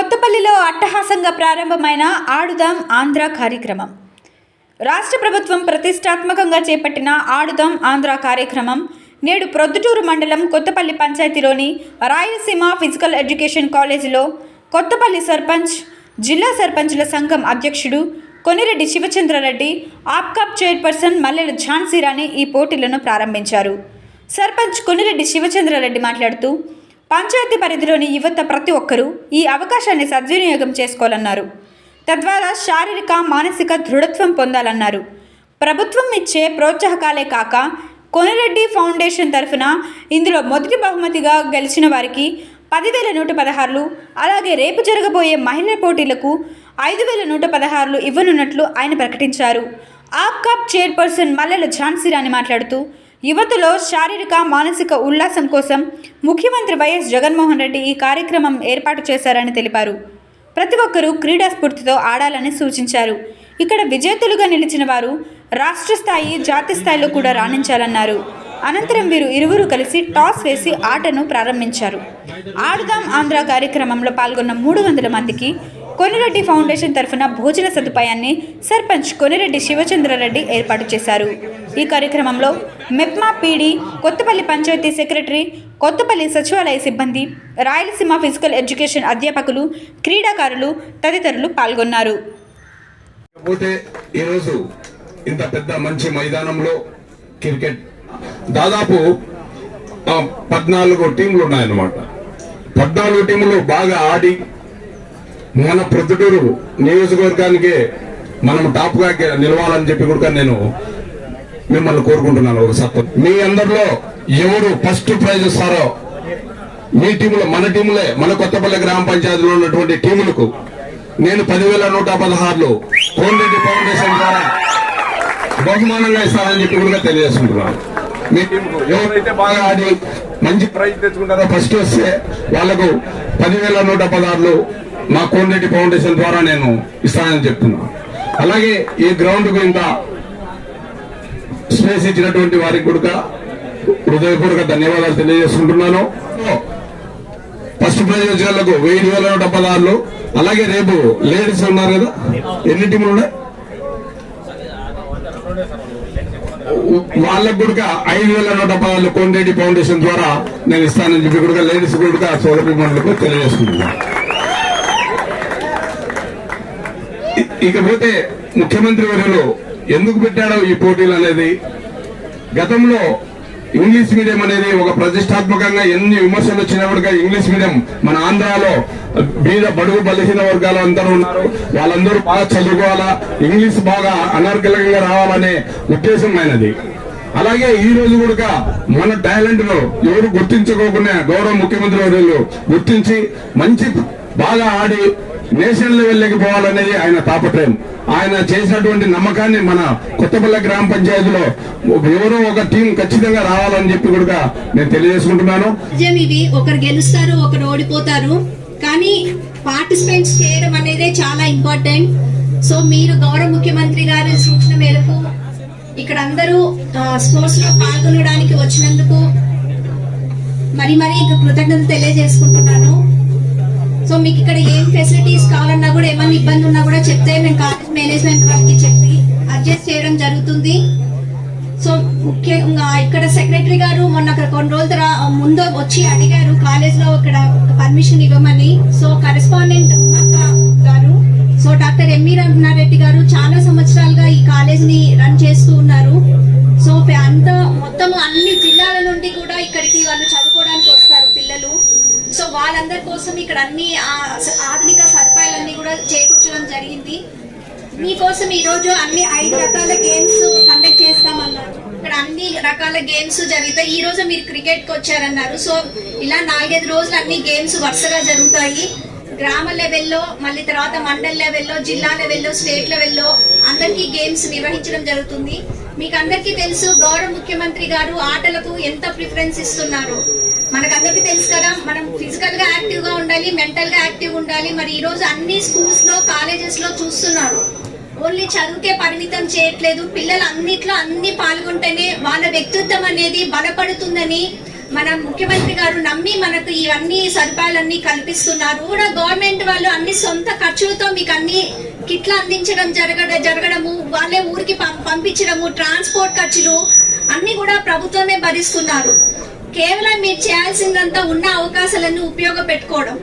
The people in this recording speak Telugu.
కొత్తపల్లిలో అట్టహాసంగా ప్రారంభమైన ఆడుదాం ఆంధ్ర కార్యక్రమం. రాష్ట్ర ప్రభుత్వం ప్రతిష్టాత్మకంగా చేపట్టిన ఆడుదాం ఆంధ్ర కార్యక్రమం నేడు ప్రొద్దుటూరు మండలం కొత్తపల్లి పంచాయతీలోని రాయలసీమ ఫిజికల్ ఎడ్యుకేషన్ కాలేజీలో కొత్తపల్లి సర్పంచ్ జిల్లా సర్పంచుల సంఘం అధ్యక్షుడు కొనిరెడ్డి శివచంద్రారెడ్డి ఆప్కాప్ చైర్పర్సన్ మల్లెల ఝాన్సీరాణి ఈ పోటీలను ప్రారంభించారు. సర్పంచ్ కొనిరెడ్డి శివచంద్రారెడ్డి మాట్లాడుతూ పంచాయతీ పరిధిలోని యువత ప్రతి ఒక్కరూ ఈ అవకాశాన్ని సద్వినియోగం చేసుకోవాలన్నారు. తద్వారా శారీరక మానసిక దృఢత్వం పొందాలన్నారు. ప్రభుత్వం ఇచ్చే ప్రోత్సాహకాలే కాక కొనిరెడ్డి ఫౌండేషన్ తరఫున ఇందులో మొదటి బహుమతిగా గెలిచిన వారికి పదివేల నూట పదహారులు అలాగే రేపు జరగబోయే మహిళల పోటీలకు ఐదు వేల నూట పదహారులు ఇవ్వనున్నట్లు ఆయన ప్రకటించారు. ఆప్కాప్ చైర్పర్సన్ మల్లెల ఝాన్సీరాణి మాట్లాడుతూ యువతలో శారీరక మానసిక ఉల్లాసం కోసం ముఖ్యమంత్రి వైఎస్ జగన్మోహన్ రెడ్డి ఈ కార్యక్రమం ఏర్పాటు చేశారని తెలిపారు. ప్రతి ఒక్కరూ క్రీడా స్ఫూర్తితో ఆడాలని సూచించారు. ఇక్కడ విజేతలుగా నిలిచిన వారు రాష్ట్ర స్థాయి జాతీయ స్థాయిలో కూడా రాణించాలన్నారు. అనంతరం వీరు ఇరువురు కలిసి టాస్ వేసి ఆటను ప్రారంభించారు. ఆడుదాం ఆంధ్ర కార్యక్రమంలో పాల్గొన్న మూడు వందల మందికి కొనిరెడ్డి ఫౌండేషన్ తరఫున భోజన సదుపాయాన్ని సర్పంచ్ కొనిరెడ్డి శివచంద్రారెడ్డి ఏర్పాటు చేశారు. ఈ కార్యక్రమంలో మెప్మా పీడి కొత్తపల్లి పంచాయతీ సెక్రటరీ కొత్తపల్లి సచివాలయ సిబ్బంది రాయలసీమ ఫిజికల్ ఎడ్యుకేషన్ అధ్యాపకులు క్రీడాకారులు తదితరులు పాల్గొన్నారు. ఈరోజు ఇంత పెద్ద మంచి మైదానంలో క్రికెట్ దాదాపు పద్నాలుగు టీంలు ఉన్నాయన్నమాట పద్నాలుగు టీములు బాగా ఆడి మన ప్రొద్దుటూరు నియోజకవర్గానికి మనం టాప్గా నిలవాలని చెప్పి కూడా నేను మిమ్మల్ని కోరుకుంటున్నాను ఒక సత్వం. మీ అందరిలో ఎవరు ఫస్ట్ ప్రైజ్ ఇస్తారో మీ టీములో మన టీములే మన కొత్తపల్లి గ్రామ పంచాయతీలో ఉన్నటువంటి టీములకు నేను పదివేల నూట పదహారులు కోన్రెడ్డి ఫౌండేషన్ ద్వారా బహుమానంగా ఇస్తానని చెప్పి కూడా తెలియజేసుకుంటున్నాను. మీ టీంకు ఎవరైతే బాగా ఆడి మంచి ప్రైజ్ తెచ్చుకుంటారో ఫస్ట్ వస్తే వాళ్ళకు పదివేల నూట పదహారులు మా కోన్రెడ్డి ఫౌండేషన్ ద్వారా నేను ఇస్తానని చెప్తున్నా. అలాగే ఈ గ్రౌండ్కు ఇంత స్పేస్ ఇచ్చినటువంటి వారికి కూడా హృదయపూర్వక ధన్యవాదాలు తెలియజేసుకుంటున్నాను. ఫస్ట్ ప్రయోజనాలకు వెయ్యి వేల నూట పదహారులు అలాగే రేపు లేడీస్ ఉన్నారు కదా? ఎన్ని టీములు ఉన్నాయి? వాళ్ళకు కూడా ఐదు వేల నూట పదహారులు కోండేటి ఫౌండేషన్ ద్వారా నేను ఇస్తానని చెప్పి కూడా లేడీస్ కూడా సోదరి మండలకు తెలియజేసుకుంటున్నాను ఇకపోతే ముఖ్యమంత్రి వర్యులు ఎందుకు పెట్టాడో ఈ పోటీలు అనేది? గతంలో ఇంగ్లీష్ మీడియం అనేది ఒక ప్రతిష్టాత్మకంగా ఎన్ని విమర్శలు వచ్చినప్పటికీ ఇంగ్లీష్ మీడియం మన ఆంధ్రాలో బీద బడుగు బలహీన వర్గాలు అందరూ ఉన్నారు. వాళ్ళందరూ బాగా చదువుకోవాలా? ఇంగ్లీష్ బాగా అనర్గలంగా రావాలనే ఉద్దేశం అయినది అలాగే ఈ రోజు కూడా మన టాలెంట్ను ఎవరు గుర్తించుకోకుండా గౌరవ ముఖ్యమంత్రి వర్యులు గుర్తించి మంచి బాగా ఆడి నేషనల్ లెవెల్లోకి పోవాలనేది ఆయన తాపత్రయం ఆయన చేసినటువంటి నమ్మకాన్ని మన కొత్తపల్లి గ్రామ పంచాయతీలో ఎవరో ఒక టీం ఖచ్చితంగా రావాలని చెప్పి కూడా నేను తెలియజేసుకుంటున్నాను. రాజ్యం ఒకరు గెలుస్తారు ఒకరు ఓడిపోతారు. కానీ పార్టిసిపేట్స్ చేయడం అనేది చాలా ఇంపార్టెంట్ సో మీరు గౌరవ ముఖ్యమంత్రి గారి సూచన మేరకు ఇక్కడ అందరూ స్పోర్ట్స్లో పాల్గొనడానికి వచ్చినందుకు మరి మరి కృతజ్ఞతలు తెలియజేసుకుంటున్నాను. సో మీకు ఇక్కడ ఏం ఫెసిలిటీస్ కావాలన్నా కూడా ఏమైనా ఇబ్బంది ఉన్నా కూడా చెప్తే మేము కాలేజ్ మేనేజ్మెంట్ వాళ్ళకి చెప్పి అడ్జస్ట్ చేయడం జరుగుతుంది. సో ముఖ్యంగా ఇక్కడ సెక్రటరీ గారు మొన్న అక్కడ కొన్ని రోజుల తర్వాత ముందు వచ్చి అడిగారు కాలేజ్లో ఇక్కడ పర్మిషన్ ఇవ్వమని. సో కరెస్పాండెంట్ గారు so doctor M E Raghunareddy garu చాలా సంవత్సరాలుగా ఈ కాలేజ్ని రన్ చేస్తూ ఉన్నారు. సో అంతా అంత మొత్తం అన్ని జిల్లాల నుండి కూడా ఇక్కడికి వాళ్ళు చదువుకోవడానికి వాళ్ళందరి కోసం ఇక్కడ అన్ని ఆధునిక సదుపాయాలన్నీ కూడా చేకూర్చడం జరిగింది. మీకోసం ఈరోజు అన్ని ఐదు రకాల గేమ్స్ కండక్ట్ చేస్తామన్నారు. ఇక్కడ అన్ని రకాల గేమ్స్ జరుగుతాయి. ఈ రోజు మీరు క్రికెట్కి వచ్చారన్నారు. సో ఇలా నాలుగైదు రోజులు అన్ని గేమ్స్ వరుసగా జరుగుతాయి. గ్రామ లెవెల్లో మళ్ళీ తర్వాత మండల్ లెవెల్లో జిల్లా లెవెల్లో స్టేట్ లెవెల్లో అందరికీ గేమ్స్ నిర్వహించడం జరుగుతుంది. మీకు అందరికీ తెలుసు గౌరవ ముఖ్యమంత్రి గారు ఆటలకు ఎంత ప్రిఫరెన్స్ ఇస్తున్నారు? మనకందరికీ తెలుసు కదా మనం ఫిజికల్గా యాక్టివ్గా ఉండాలి మెంటల్గా యాక్టివ్ ఉండాలి. మరి ఈ రోజు అన్ని స్కూల్స్లో కాలేజెస్లో చూస్తున్నారు. ఓన్లీ చదువుకే పరిమితం చేయట్లేదు. పిల్లలు అన్నిట్లో అన్ని పాల్గొంటేనే వాళ్ళ వ్యక్తిత్వం అనేది బలపడుతుందని మన ముఖ్యమంత్రి గారు నమ్మి మనకు ఇవన్నీ సదుపాయాలన్నీ కల్పిస్తున్నారు. కూడా గవర్నమెంట్ వాళ్ళు అన్ని సొంత ఖర్చులతో మీకు అన్ని కిట్లు అందించడం జరగడ జరగడము వాళ్ళే ఊరికి పం- పంపించడము ట్రాన్స్పోర్ట్ ఖర్చులు అన్ని కూడా ప్రభుత్వమే భరిస్తున్నారు. కేవలం మీరు చేయాల్సిందంతా ఉన్న అవకాశాలను ఉపయోగపెట్టుకోవడం.